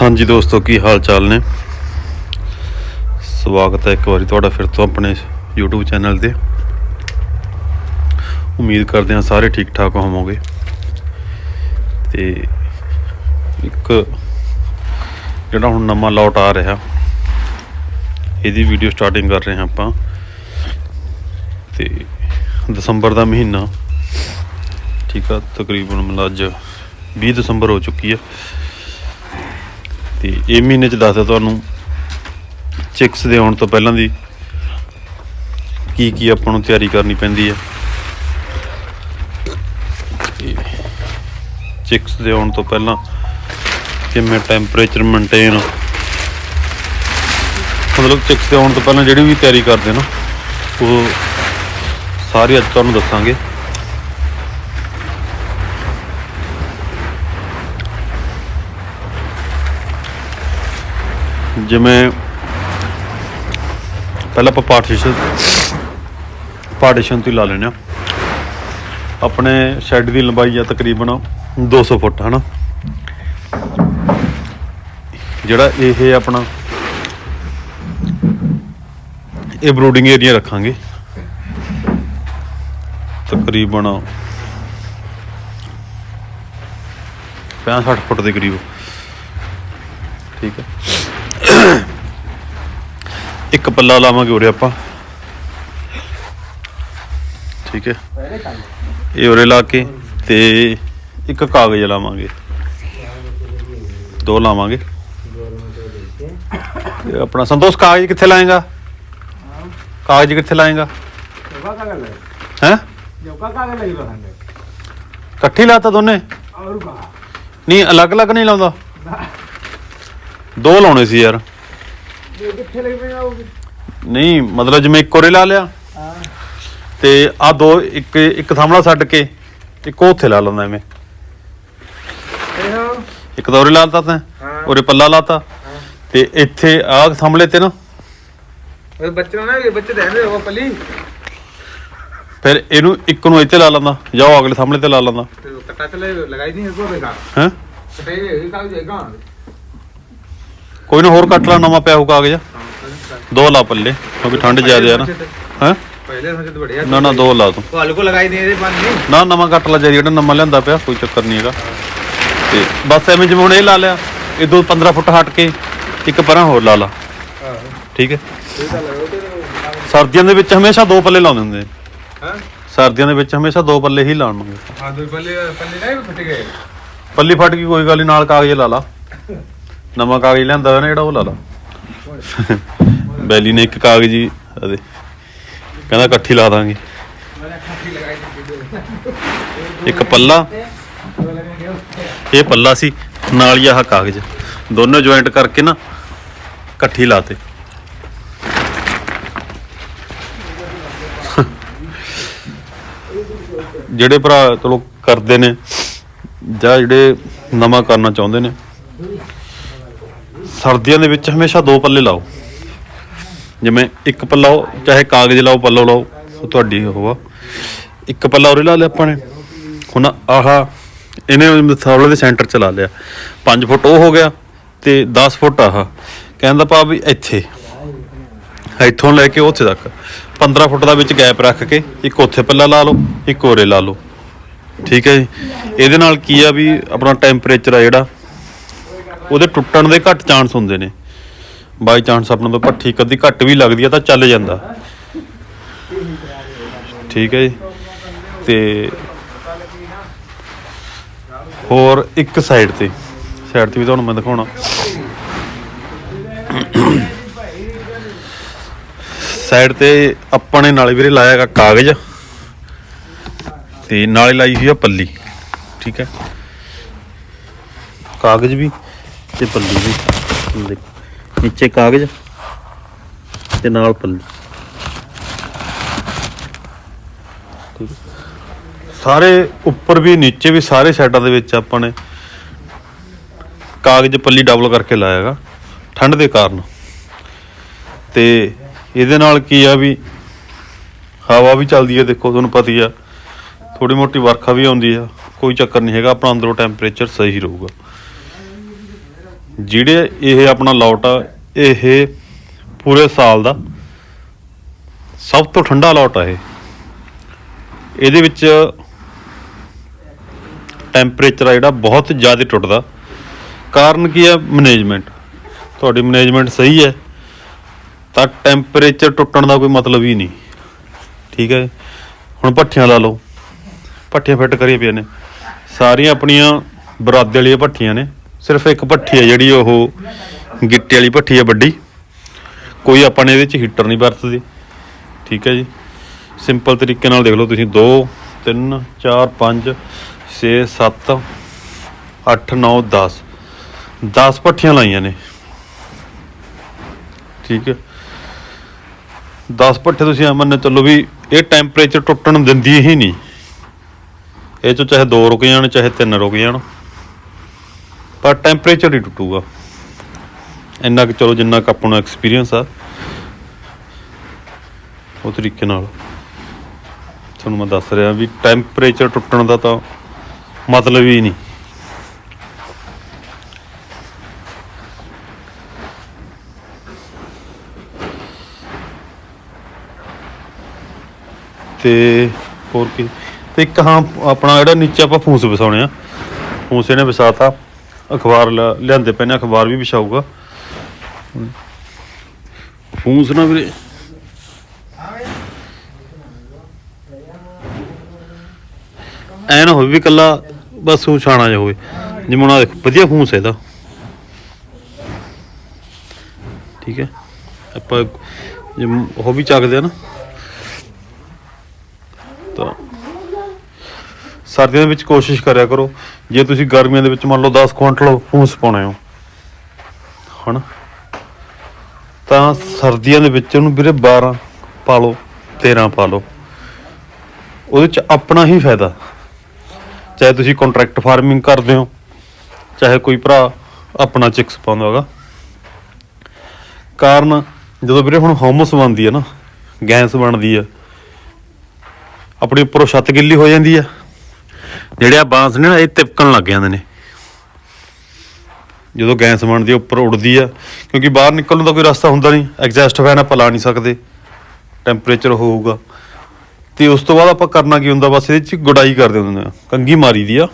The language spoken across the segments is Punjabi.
ਹਾਂਜੀ ਦੋਸਤੋ, ਕੀ ਹਾਲ ਚਾਲ ਨੇ? ਸਵਾਗਤ ਹੈ ਇੱਕ ਵਾਰੀ ਤੁਹਾਡਾ ਫਿਰ ਤੋਂ ਆਪਣੇ YouTube ਚੈਨਲ ਤੇ। ਉਮੀਦ ਕਰਦੇ ਹਾਂ ਸਾਰੇ ਠੀਕ ਠਾਕ ਹੋਵੋਗੇ। ਤੇ ਇੱਕ ਜਿਹੜਾ ਹੁਣ ਨਵਾਂ ਲੋਟ ਆ ਰਿਹਾ, ਇਹਦੀ ਵੀਡੀਓ ਸਟਾਰਟਿੰਗ ਕਰ ਰਹੇ ਹਾਂ ਆਪਾਂ। ਤੇ ਦਸੰਬਰ ਦਾ ਮਹੀਨਾ, ਠੀਕ ਆ, ਤਕਰੀਬਨ ਮਤਲਬ ਅੱਜ 20 ਦਸੰਬਰ ਹੋ ਚੁੱਕੀ ਹੈ ਤੇ ਇਹ ਮਹੀਨੇ ਚ ਦੱਸਦਾ ਤੁਹਾਨੂੰ ਚਿਕਸ ਦੇ ਆਉਣ ਤੋਂ ਪਹਿਲਾਂ ਦੀ ਕੀ ਕੀ ਆਪਾਂ ਨੂੰ ਤਿਆਰੀ ਕਰਨੀ ਪੈਂਦੀ ਹੈ ਚਿਕਸ ਦੇ ਆਉਣ ਤੋਂ ਪਹਿਲਾਂ ਕਿਵੇਂ ਟੈਂਪਰੇਚਰ ਮੇਨਟੇਨ ਮਤਲਬ ਚਿਕਸ ਦੇ ਆਉਣ ਤੋਂ ਪਹਿਲਾਂ ਜਿਹੜੀ ਵੀ ਤਿਆਰੀ ਕਰਦੇ ਨਾ, ਉਹ ਸਾਰੀ ਅੱਜ ਤੁਹਾਨੂੰ ਦੱਸਾਂਗੇ। ਜਿਵੇਂ ਪਹਿਲਾਂ ਆਪਾਂ ਪਾਰਟੀਸ਼ਨ ਪਾਰਟੀਸ਼ਨ ਤੋਂ ਹੀ ਲਾ ਲੈਣਾ ਆਪਣੇ ਸ਼ੈੱਡ ਦੀ ਲੰਬਾਈ ਆ ਤਕਰੀਬਨ 200 ਫੁੱਟ, ਹਨਾ? ਜਿਹੜਾ ਇਹ ਆਪਣਾ ਇਹ ਬਰੂਡਿੰਗ ਏਰੀਆ ਰੱਖਾਂਗੇ। ਤਕਰੀਬਨ 65 ਫੁੱਟ ਦੇ ਕਰੀਬ। ਠੀਕ ਹੈ। ਇੱਕ ਪੱਲਾ ਲਾਵਾਂਗੇ ਉਰੇ ਆਪਾਂ। ਠੀਕ ਹੈ। ਇਹ ਉਰੇ ਲਾ ਕੇ ਤੇ ਇੱਕ ਕਾਗਜ਼ ਲਾਵਾਂਗੇ। ਦੋ ਲਾਵਾਂਗੇ। ਇਹ ਆਪਣਾ ਸੰਤੋਸ਼ ਕਾਗਜ਼ ਕਿੱਥੇ ਲਾਏਗਾ? ਕਾਗਜ਼ ਕਿੱਥੇ ਲਾਏਗਾ? ਹੈ? ਇਕੱਠੀ ਲਾਤਾ ਦੋਨੇ? ਨਹੀਂ ਅਲੱਗ-ਅਲੱਗ ਨਹੀਂ ਲਾਉਂਦਾ। ਦੋ ਲਾਉਣੇ ਸੀ ਯਾਰ। ਨਹੀਂ ਮਤਲਬ ਜਿਵੇਂ ਇੱਕ ਕੋਰੇ ਲਾ ਲਿਆ ਤੇ ਆ ਦੋ ਇੱਕ ਇੱਕ ਥਾਮੜਾ ਛੱਡ ਕੇ ਇੱਕ ਉਹ ਉੱਥੇ ਲਾ ਲੈਂਦਾ ਐਵੇਂ ਇੱਕ ਦੌਰੇ ਲਾਤਾ ਤੈਂ ਹਾਂ। ਉਰੇ ਪੱਲਾ ਲਾਤਾ ਤੇ ਇੱਥੇ ਆਹ ਥੰਮਲੇ ਤੇ ਨਾ। ਉਹ ਬੱਚੇ ਨਾ ਇਹ ਬੱਚੇ ਰਹਿੰਦੇ ਉਹ ਪੱਲੀ। ਫਿਰ ਇਹਨੂੰ ਇੱਕ ਨੂੰ ਇੱਥੇ ਲਾ ਲੈਂਦਾ ਜਾਂ ਉਹ ਅਗਲੇ ਥੰਮਲੇ ਤੇ ਲਾ ਲੈਂਦਾ। ਕੱਟਾ ਚਲੇ ਲਗਾਈ ਨਹੀਂ ਇਸ ਕੋ ਬੇਗਾ ਹੈ? ਤੇ ਇਹ ਕਾਹ ਜਾਏਗਾ ਕੋਈ ਨਾ ਹੋਰ ਕੱਟ ਲਾ ਨਵਾਂ ਪਿਆ ਹੋਊਗਾ ਅਗੇ ਜਾ ਦੋ ਲਾ ਪੱਲੇ ਕਿਉਂਕਿ ਠੰਡ ਜ਼ਿਆਦਾ ਹੈ ਨਾ। ਹੈ? ਪਹਿਲੇ ਨਾਲ ਜਦ ਬੜਿਆ ਨਾ ਨਾ ਦੋ ਲਾ ਤੂੰ ਉਹ ਹਲਕੋ ਲਗਾਈ ਦੇ ਇਹਦੇ ਬੰਦ ਨਹੀਂ। ਨਾ ਨਵਾਂ ਕੱਟ ਲਾ ਜਾਈ ਜਿਹੜਾ ਨਵਾਂ ਲਿਆਂਦਾ ਪਿਆ ਕੋਈ ਚੱਕਰ ਨਹੀਂ ਹੈਗਾ। ਤੇ ਬਸ ਐਵੇਂ ਜਿਵੇਂ ਹੁਣ ਇਹ ਲਾ ਲਿਆ ਇਹ ਦੋ 15 ਫੁੱਟ ਹਟ ਕੇ ਇੱਕ ਪਰਾਂ ਹੋਰ ਲਾ ਲਾ। ਆਹੋ ਠੀਕ ਹੈ? ਸਰਦੀਆਂ ਦੇ ਵਿੱਚ ਹਮੇਸ਼ਾ ਦੋ ਪੱਲੇ ਲਾਉਂਦੇ ਹੁੰਦੇ ਹਾਂ? ਸਰਦੀਆਂ ਦੇ ਵਿੱਚ ਹਮੇਸ਼ਾ ਦੋ ਪੱਲੇ ਹੀ ਲਾਉਣ ਨੂੰ। ਹਾਂ ਦੋ ਪੱਲੇ ਪੱਲੇ ਨਹੀਂ ਫਟ ਗਏ। ਪੱਲੀ ਫਟ ਗਈ ਕੋਈ ਗੱਲ ਨਹੀਂ ਨਾਲ ਕਾਗਜ਼ ਲਾ ਲਾ। ਨਵਾਂ ਕਾਗਜ਼ ਲਿਆਂਦਾ ਹੋਇਆ ਜਿਹੜਾ ਉਹ ਲਾ ਲਾ। ਬੈਲੀ ਨੇ ਇੱਕ ਕਾਗਜ਼ ਹੀ, ਅਦੇ। ਕਹਿੰਦਾ ਇਕੱਠੀ ਲਾ ਦਾਂਗੇ। ਇੱਕ ਪੱਲਾ। ਇਹ ਪੱਲਾ ਸੀ, ਨਾਲ ਹੀ ਆਹ ਕਾਗਜ਼। ਦੋਨੋਂ ਜੁਆਇੰਟ ਕਰਕੇ ਨਾ ਇਕੱਠੀ ਲਾਤੇ। ਜਿਹੜੇ ਭਰਾ ਚਲੋ ਕਰਦੇ ਨੇ ਜਾਂ ਜਿਹੜੇ ਨਵਾਂ ਕਰਨਾ ਚਾਹੁੰਦੇ ਨੇ ਸਰਦੀਆਂ ਦੇ ਵਿੱਚ ਹਮੇਸ਼ਾ ਦੋ ਪੱਲੇ ਲਾਓ। ਜਿਵੇਂ ਇੱਕ ਪੱਲਾ ਉਹ, ਚਾਹੇ ਕਾਗਜ਼ ਲਾਓ, ਪੱਲੋ ਲਾਓ, ਉਹ ਤੁਹਾਡੀ ਉਹ ਆ। ਇੱਕ ਪੱਲਾ ਉਰੇ ਲਾ ਲਿਆ ਆਪਾਂ ਨੇ। ਹੁਣ ਆਹ, ਇਹਨੇ ਮਥੌਲੇ ਦੇ ਸੈਂਟਰ ਚ ਲਾ ਲਿਆ। 5 ਫੁੱਟ ਉਹ ਹੋ ਗਿਆ ਤੇ 10 ਫੁੱਟ ਆਹ। ਕਹਿੰਦਾ ਪਾ ਵੀ ਇੱਥੇ। ਇੱਥੋਂ ਲੈ ਕੇ ਉੱਥੇ ਤੱਕ। 15 ਫੁੱਟ ਦਾ ਵਿੱਚ ਗੈਪ ਰੱਖ ਕੇ ਇੱਕ ਉੱਥੇ ਪੱਲਾ ਲਾ ਲਓ, ਇੱਕ ਉਰੇ ਲਾ ਲਓ। ਠੀਕ ਹੈ ਜੀ। ਇਹਦੇ ਨਾਲ ਕੀ ਆ ਵੀ ਆਪਣਾ ਟੈਂਪਰੇਚਰ ਆ ਜਿਹੜਾ ਉਹਦੇ ਟੁੱਟਣ ਦੇ ਘੱਟ ਚਾਂਸ ਹੁੰਦੇ ਨੇ। ਬਾਈ ਚਾਂਸ ਆਪਣਾ ਤੋਂ ਪੱਠੀ ਕਦੀ ਘੱਟ ਵੀ ਲੱਗਦੀ ਆ ਤਾਂ ਚੱਲ ਜਾਂਦਾ। ਠੀਕ ਹੈ ਜੀ। ਤੇ ਹੋਰ ਇੱਕ ਸਾਈਡ ਤੇ। ਸਾਈਡ ਤੇ ਵੀ ਤੁਹਾਨੂੰ ਮੈਂ ਦਿਖਾਉਣਾ। ਸਾਈਡ ਤੇ ਆਪਾਂ ਨੇ ਨਾਲੇ ਵੀਰੇ ਲਾਇਆ ਹੈਗਾ ਕਾਗਜ਼। ਤੇ ਨਾਲੇ ਲਾਈ ਹੋਈ ਆ ਪੱਲੀ। ਠੀਕ ਹੈ। ਕਾਗਜ਼ ਵੀ। ਤੇ ਪੱਲੀ ਵੀ। ਦੇਖ, ਨੀਚੇ ਕਾਗਜ਼ ਤੇ ਨਾਲ ਪੱਲੀ। ਸਾਰੇ ਉੱਪਰ ਵੀ, ਨੀਚੇ ਵੀ, ਸਾਰੇ ਸਾਈਡਾਂ ਦੇ ਵਿੱਚ ਆਪਾਂ ਨੇ ਕਾਗਜ਼, ਪੱਲੀ ਡਬਲ ਕਰਕੇ ਲਾਇਆ ਹੈਗਾ, ਠੰਡ ਦੇ ਕਾਰਨ। ਤੇ ਇਹਦੇ ਨਾਲ ਕੀ ਆ ਵੀ, ਹਵਾ ਵੀ ਚੱਲਦੀ ਹੈ ਦੇਖੋ ਤੁਹਾਨੂੰ ਪਤਾ ਹੀ ਆ ਥੋੜੀ ਮੋਟੀ ਵਰਖਾ ਵੀ ਆਉਂਦੀ ਆ, ਕੋਈ ਚੱਕਰ ਨਹੀਂ ਹੈਗਾ, ਆਪਣਾ ਅੰਦਰੋਂ ਟੈਂਪਰੇਚਰ ਸਹੀ ਰਹੂਗਾ। ਜਿਹੜੇ ਇਹ ਆਪਣਾ ਲੋਟ ਆ, ਇਹ ਪੂਰੇ ਸਾਲ ਦਾ ਸਭ ਤੋਂ ਠੰਡਾ ਲੋਟ ਆ ਇਹ। ਇਹਦੇ ਵਿੱਚ ਟੈਂਪਰੇਚਰ ਆ ਜਿਹੜਾ ਬਹੁਤ ਜ਼ਿਆਦਾ ਟੁੱਟਦਾ। ਕਾਰਨ ਕੀ ਹੈ ਮੈਨੇਜਮੈਂਟ ਤੁਹਾਡੀ ਮੈਨੇਜਮੈਂਟ ਸਹੀ ਹੈ। ਤਾਂ ਟੈਂਪਰੇਚਰ ਟੁੱਟਣ ਦਾ ਕੋਈ ਮਤਲਬ ਹੀ ਨਹੀਂ। ਠੀਕ ਹੈ। ਹੁਣ ਭੱਠੀਆਂ ਲਾ ਲਓ। ਭੱਠੀਆਂ ਫਿੱਟ ਕਰੀਆਂ ਪਈਆਂ ਨੇ। ਸਾਰੀਆਂ ਆਪਣੀਆਂ ਬਰਾਦੇ ਵਾਲੀਆਂ ਭੱਠੀਆਂ ਨੇ। ਸਿਰਫ ਇੱਕ ਭੱਠੀ ਹੈ ਜਿਹੜੀ ਉਹ ਗਿੱਟੇ ਵਾਲੀ ਭੱਠੀ ਹੈ ਵੱਡੀ। ਕੋਈ ਆਪਾਂ ਨੇ ਇਹਦੇ ਚ ਹੀਟਰ ਨਹੀਂ ਵਰਤਦੇ। ਠੀਕ ਹੈ ਜੀ। ਸਿੰਪਲ ਤਰੀਕੇ ਨਾਲ ਦੇਖ ਲਓ ਤੁਸੀਂ। 2 3 4 5 6 7 8 9 10 10 ਭੱਠੀਆਂ ਲਾਈਆਂ ਨੇ। ਠੀਕ ਹੈ। 10 ਭੱਠੇ ਤੁਸੀਂ ਐਂ ਮੰਨ ਚੱਲੋ ਵੀ ਇਹ ਟੈਂਪਰੇਚਰ ਟੁੱਟਣ ਦਿੰਦੀ ਹੀ ਨਹੀਂ। ਇਹ ਚੋਂ ਚਾਹੇ 2 ਰੁਕ ਜਾਣ, ਚਾਹੇ 3 ਰੁਕ ਜਾਣ। ਪਰ ਟੈਂਪਰੇਚਰ ਹੀ ਟੁੱਟੂਗਾ। ਇੰਨਾ ਕਿ ਚਲੋ ਜਿੰਨਾ ਕੁ ਆਪਣਾ ਐਕਸਪੀਰੀਅੰਸ ਆ, ਉਹ ਤਰੀਕੇ ਨਾਲ। ਤੁਹਾਨੂੰ ਮੈਂ ਦੱਸ ਰਿਹਾ ਵੀ ਟੈਂਪਰੇਚਰ ਟੁੱਟਣ ਦਾ ਤਾਂ ਮਤਲਬ ਹੀ ਨਹੀਂ। ਤੇ ਹੋਰ ਕੀ? ਤੇ ਇੱਕ ਹਾਂ, ਆਪਣਾ ਜਿਹੜਾ ਨੀਚੇ ਆਪਾਂ ਫੂਸ ਵਿਸਾਉਣੇ ਆ। ਫੂਸ ਇਹਨੇ ਵਿਸਾਤਾ ਅਖਬਾਰ ਲ- ਲਿਆਂਦੇ ਪਏ ਨੇ, ਅਖਬਾਰ ਵੀ ਵਿਛਾਊਗਾ। ਫੂਸ ਨਾ ਵੀਰੇ। ਐ ਹੋਵੇ ਵੀ ਕੱਲਾ ਬਸ ਉਹ ਛਾਣਾ ਜਿਹਾ ਹੋਵੇ। ਜਿਵੇਂ ਹੁਣ ਆਹ ਵਧੀਆ ਫੂਸ ਹੈ ਇਹਦਾ। ਠੀਕ ਹੈ। ਆਪਾਂ, ਜੇ ਉਹ ਵੀ ਚੱਕਦੇ ਆ ਨਾ, ਤਾਂ ਸਰਦੀਆਂ ਦੇ ਵਿੱਚ ਕੋਸ਼ਿਸ਼ ਕਰਿਆ ਕਰੋ। ਜੇ ਤੁਸੀਂ ਗਰਮੀਆਂ ਦੇ ਵਿੱਚ ਮੰਨ ਲਓ 10 ਕੁਇੰਟਲ ਫੂਸ ਪਾਉਣੇ ਹੋ, ਹਨਾ? ਤਾਂ ਸਰਦੀਆਂ ਦੇ ਵਿੱਚ ਉਹਨੂੰ ਵੀਰੇ 12 ਪਾ ਲਓ 13 ਪਾ ਲਓ। ਉਹਦੇ ਚ ਆਪਣਾ ਹੀ ਫਾਇਦਾ। ਚਾਹੇ ਤੁਸੀਂ ਕੰਟਰੈਕਟ ਫਾਰਮਿੰਗ ਕਰਦੇ ਹੋ, ਚਾਹੇ ਕੋਈ ਭਰਾ ਆਪਣਾ ਚਿਕਸ ਪਾਉਂਦਾ ਹੈਗਾ। ਕਾਰਨ ਜਦੋਂ ਵੀਰੇ ਹੁਣ ਹਮਸ ਬਣਦੀ ਹੈ ਨਾ, ਗੈਸ ਬਣਦੀ ਹੈ, ਆਪਣੇ ਉੱਪਰੋਂ ਛੱਤ ਗਿੱਲੀ ਹੋ ਜਾਂਦੀ ਹੈ। ਜਿਹੜੇ ਆ ਬਾਂਸ ਨੇ ਨਾ, ਇਹ ਤਿਪਕਣ ਲੱਗ ਜਾਂਦੇ ਨੇ। ਜਦੋਂ ਗੈਸ ਬਣਦੀ ਉੱਪਰ ਉੱਡਦੀ ਆ, ਕਿਉਂਕਿ ਬਾਹਰ ਨਿਕਲਣ ਦਾ ਕੋਈ ਰਸਤਾ ਹੁੰਦਾ ਨਹੀਂ ਐਗਜ਼ੌਸਟ ਫੈਨ ਆਪਾਂ ਲਾ ਨਹੀਂ ਸਕਦੇ ਟੈਂਪਰੇਚਰ ਹੋਊਗਾ। ਤੇ ਉਸ ਤੋਂ ਬਾਅਦ ਆਪਾਂ ਕਰਨਾ ਕੀ ਹੁੰਦਾ, ਬਸ ਇਹਦੇ ਚ ਗੁਡਾਈ ਕਰਦੇ ਹੁੰਦੇ ਆ ਕੰਗੀ ਮਾਰੀ ਦੀ ਆ।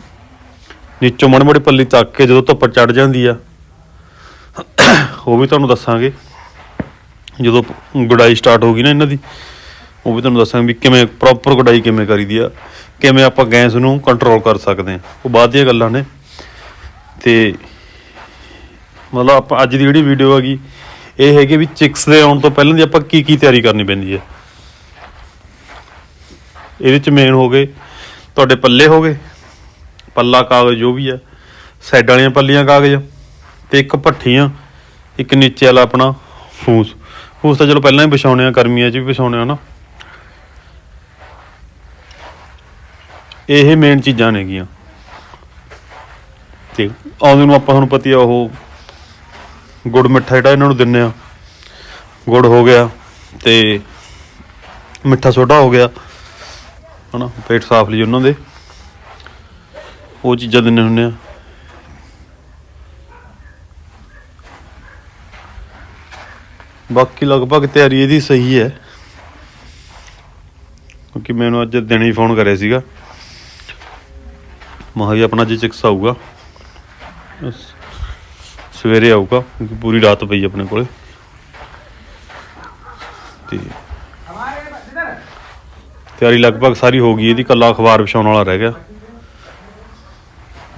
ਨੀਚੋਂ ਮਾੜੇ ਮਾੜੇ ਪੱਲੀ ਤੱਕ ਕੇ ਜਦੋਂ ਧੁੱਪ ਚੜ ਜਾਂਦੀ ਆ, ਉਹ ਵੀ ਤੁਹਾਨੂੰ ਦੱਸਾਂਗੇ। ਜਦੋਂ ਗੁਡਾਈ ਸਟਾਰਟ ਹੋ ਗਈ ਨਾ ਇਹਨਾਂ ਦੀ, ਉਹ ਵੀ ਤੁਹਾਨੂੰ ਦੱਸਾਂਗੇ ਵੀ ਕਿਵੇਂ ਪ੍ਰੋਪਰ ਗੁਡਾਈ ਕਿਵੇਂ ਕਰੀਦੀ ਆ। ਕਿਵੇਂ ਆਪਾਂ ਗੈਸ ਨੂੰ ਕੰਟਰੋਲ ਕਰ ਸਕਦੇ ਹਾਂ। ਉਹ ਬਾਅਦ ਦੀਆਂ ਗੱਲਾਂ ਨੇ। ਤੇ ਮਤਲਬ ਆਪਾਂ ਅੱਜ ਦੀ ਜਿਹੜੀ ਵੀਡੀਓ ਹੈਗੀ, ਇਹ ਹੈਗੀ ਵੀ ਚਿਕਸ ਦੇ ਆਉਣ ਤੋਂ ਪਹਿਲਾਂ ਦੀ ਆਪਾਂ ਕੀ ਕੀ ਤਿਆਰੀ ਕਰਨੀ ਪੈਂਦੀ ਹੈ। ਇਹਦੇ ਚ ਮੇਨ ਹੋ ਗਏ ਤੁਹਾਡੇ ਪੱਲੇ ਹੋ ਗਏ, ਪੱਲਾ ਕਾਗਜ਼ ਜੋ ਵੀ ਹੈ ਸਾਈਡ ਵਾਲੀਆਂ ਪੱਲੀਆਂ ਕਾਗਜ਼, ਤੇ ਇੱਕ ਭੱਠੀਆਂ, ਇੱਕ ਨੀਚੇ ਵਾਲਾ ਆਪਣਾ ਫੂਸ। ਫੂਸ ਤਾਂ ਚਲੋ ਪਹਿਲਾਂ ਹੀ ਵਿਛਾਉਣੇ ਆ, ਗਰਮੀਆਂ 'ਚ ਵੀ ਵਿਛਾਉਣੇ ਆ ਨਾ। ਇਹ ਮੇਨ ਚੀਜ਼ਾਂ ਨੇਗੀਆਂ। ਤੇ ਆਉਂਦੇ ਨੂੰ ਆਪਾਂ ਤੁਹਾਨੂੰ ਪਤੀ ਆ ਉਹ ਗੁੜ ਮਿੱਠਾ ਜਿਹੜਾ ਇਹਨਾਂ ਨੂੰ ਦਿੰਨੇ ਆ। ਗੁੜ ਹੋ ਗਿਆ ਤੇ ਮਿੱਠਾ ਸੋਡਾ ਹੋ ਗਿਆ। ਹਨਾ, ਪੇਟ ਸਾਫ਼ ਲਈ ਉਹਨਾਂ ਦੇ। ਉਹ ਚੀਜ਼ਾਂ ਦਿੰਨੇ ਹੁੰਨੇ ਆ। ਬਾਕੀ ਲਗਭਗ ਤਿਆਰੀ ਇਹਦੀ ਸਹੀ ਹੈ। ਕਿਉਂਕਿ ਮੈਨੂੰ ਅੱਜ ਦਿਨੇ ਹੀ ਫੋਨ ਕਰਿਆ ਸੀਗਾ। ਮਹਾ ਵੀ ਆਪਣਾ ਅੱਜ ਚਿਕਸ ਆਊਗਾ ਸਵੇਰੇ ਆਊਗਾ, ਕਿਉਂਕਿ ਪੂਰੀ ਰਾਤ ਪਈ ਆਪਣੇ ਕੋਲੇ। ਤੇ ਤਿਆਰੀ ਲਗਭਗ ਸਾਰੀ ਹੋ ਗਈ, ਇਹਦੀ ਕੱਲਾ ਅਖਬਾਰ ਵਿਛਾਉਣ ਵਾਲਾ ਰਹਿ ਗਿਆ।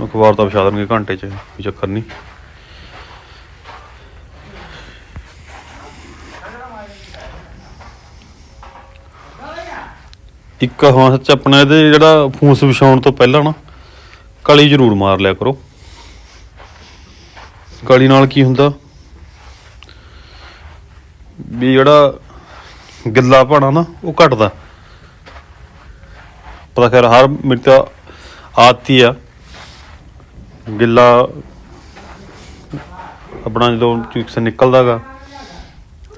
ਅਖਬਾਰ ਤਾਂ ਵਿਛਾ ਦੇਣਗੇ ਘੰਟੇ 'ਚ, ਕੋਈ ਚੱਕਰ ਨਹੀਂ। ਇੱਕ ਹਾਂ ਸੱਚ ਆਪਣਾ ਇਹਦੇ ਜਿਹੜਾ ਫੂਸ ਵਿਛਾਉਣ ਤੋਂ ਪਹਿਲਾਂ ਨਾ ਕਲੀ ਜ਼ਰੂਰ ਮਾਰ ਲਿਆ ਕਰੋ। ਕਲੀ ਨਾਲ ਕੀ ਹੁੰਦਾ? ਵੀ ਜਿਹੜਾ ਗਿੱਲਾ ਭਾਣਾ ਨਾ, ਉਹ ਘਟਦਾ। ਪਤਾ ਖੈਰ ਹਰ ਮੇਰੀ ਤਾਂ ਆਦਤੀ ਆ। ਗਿੱਲਾ ਆਪਣਾ ਜਦੋਂ ਚਿਕਸ ਨਿਕਲਦਾਗਾ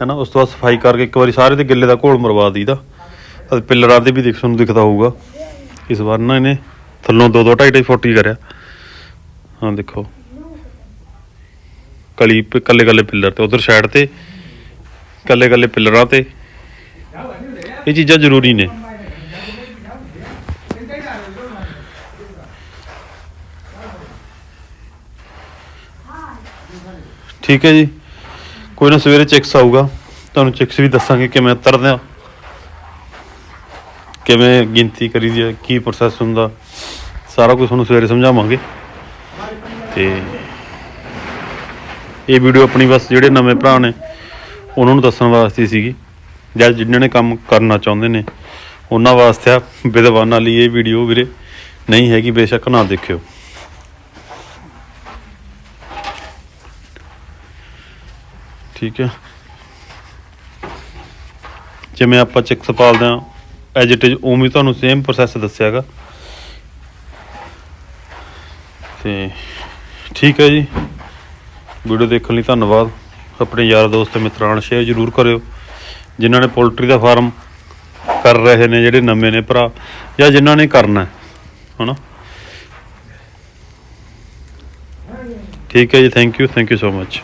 ਹੈਨਾ, ਉਸ ਤੋਂ ਬਾਅਦ ਸਫ਼ਾਈ ਕਰਕੇ ਇੱਕ ਵਾਰੀ ਸਾਰੇ ਤੇ ਗਿੱਲੇ ਦਾ ਘੋਲ ਮਰਵਾ ਦਈਦਾ। ਅਤੇ ਪਿੱਲਰਾਂ ਤੇ ਵੀ ਦੇਖ, ਤੁਹਾਨੂੰ ਦਿਖਦਾ ਹੋਊਗਾ। ਇਸ ਵਾਰ ਨਾ ਇਹਨੇ ਥੱਲੋਂ 2 2 2.5 ਫੁੱਟ ਹੀ ਕਰਿਆ। ਹਾਂ, ਦੇਖੋ। ਕਲੀ ਕੱਲੇ ਕੱਲੇ ਪਿੱਲਰ ਤੇ, ਉਧਰ ਸਾਈਡ ਤੇ, ਕੱਲੇ ਕੱਲੇ ਪਿੱਲਰਾਂ ਤੇ। ਇਹ ਚੀਜ਼ਾਂ ਜ਼ਰੂਰੀ ਨੇ। ਠੀਕ ਹੈ ਜੀ। ਕੋਈ ਨਾ ਸਵੇਰੇ ਚੈਕਸ ਆਊਗਾ। ਤੁਹਾਨੂੰ ਚੈਕਸ ਵੀ ਦੱਸਾਂਗੇ ਕਿਵੇਂ ਉਤਰਦੇ ਆ। ਕਿਵੇਂ ਗਿਣਤੀ ਕਰੀਦੀ ਹੈ ਕੀ ਪ੍ਰੋਸੈਸ ਹੁੰਦਾ। ਸਾਰਾ ਕੁਝ ਤੁਹਾਨੂੰ ਸਵੇਰੇ ਸਮਝਾਵਾਂਗੇ। ਤੇ ਇਹ ਵੀਡੀਓ ਆਪਣੀ ਬਸ ਜਿਹੜੇ ਨਵੇਂ ਭਰਾ ਨੇ, ਉਹਨਾਂ ਨੂੰ ਦੱਸਣ ਵਾਸਤੇ ਸੀਗੀ। ਜਾਂ ਜਿਨ੍ਹਾਂ ਨੇ ਕੰਮ ਕਰਨਾ ਚਾਹੁੰਦੇ ਨੇ, ਉਹਨਾਂ ਵਾਸਤੇ ਆ ਵਿਦਵਾਨਾਂ ਲਈ ਇਹ ਵੀਡੀਓ ਵੀਰੇ। ਨਹੀਂ ਹੈਗੀ, ਬੇਸ਼ੱਕ ਨਾ ਦੇਖਿਓ। ਠੀਕ ਹੈ। ਜਿਵੇਂ ਆਪਾਂ ਚਿਕਸ ਪਾਲਦੇ ਆ ਐਜ ਇਟ ਇਜ਼ ਉਵੇਂ ਤੁਹਾਨੂੰ ਸੇਮ ਪ੍ਰੋਸੈਸ ਦੱਸਿਆਗਾ। ਤੇ ਠੀਕ ਹੈ ਜੀ। ਵੀਡੀਓ ਦੇਖਣ ਲਈ ਧੰਨਵਾਦ। ਆਪਣੇ ਯਾਰ ਦੋਸਤ ਤੇ ਮਿੱਤਰਾਂ ਨਾਲ ਸ਼ੇਅਰ ਜ਼ਰੂਰ ਕਰਿਓ। ਜਿਨ੍ਹਾਂ ਨੇ ਪੋਲਟਰੀ ਦਾ ਫਾਰਮ ਕਰ ਰਹੇ ਨੇ, ਜਿਹੜੇ ਨਵੇਂ ਨੇ ਭਰਾ, ਜਾਂ ਜਿਨ੍ਹਾਂ ਨੇ ਕਰਨਾ ਹੈ। ਹਨਾ? ਠੀਕ ਹੈ ਜੀ। Thank you thank you so much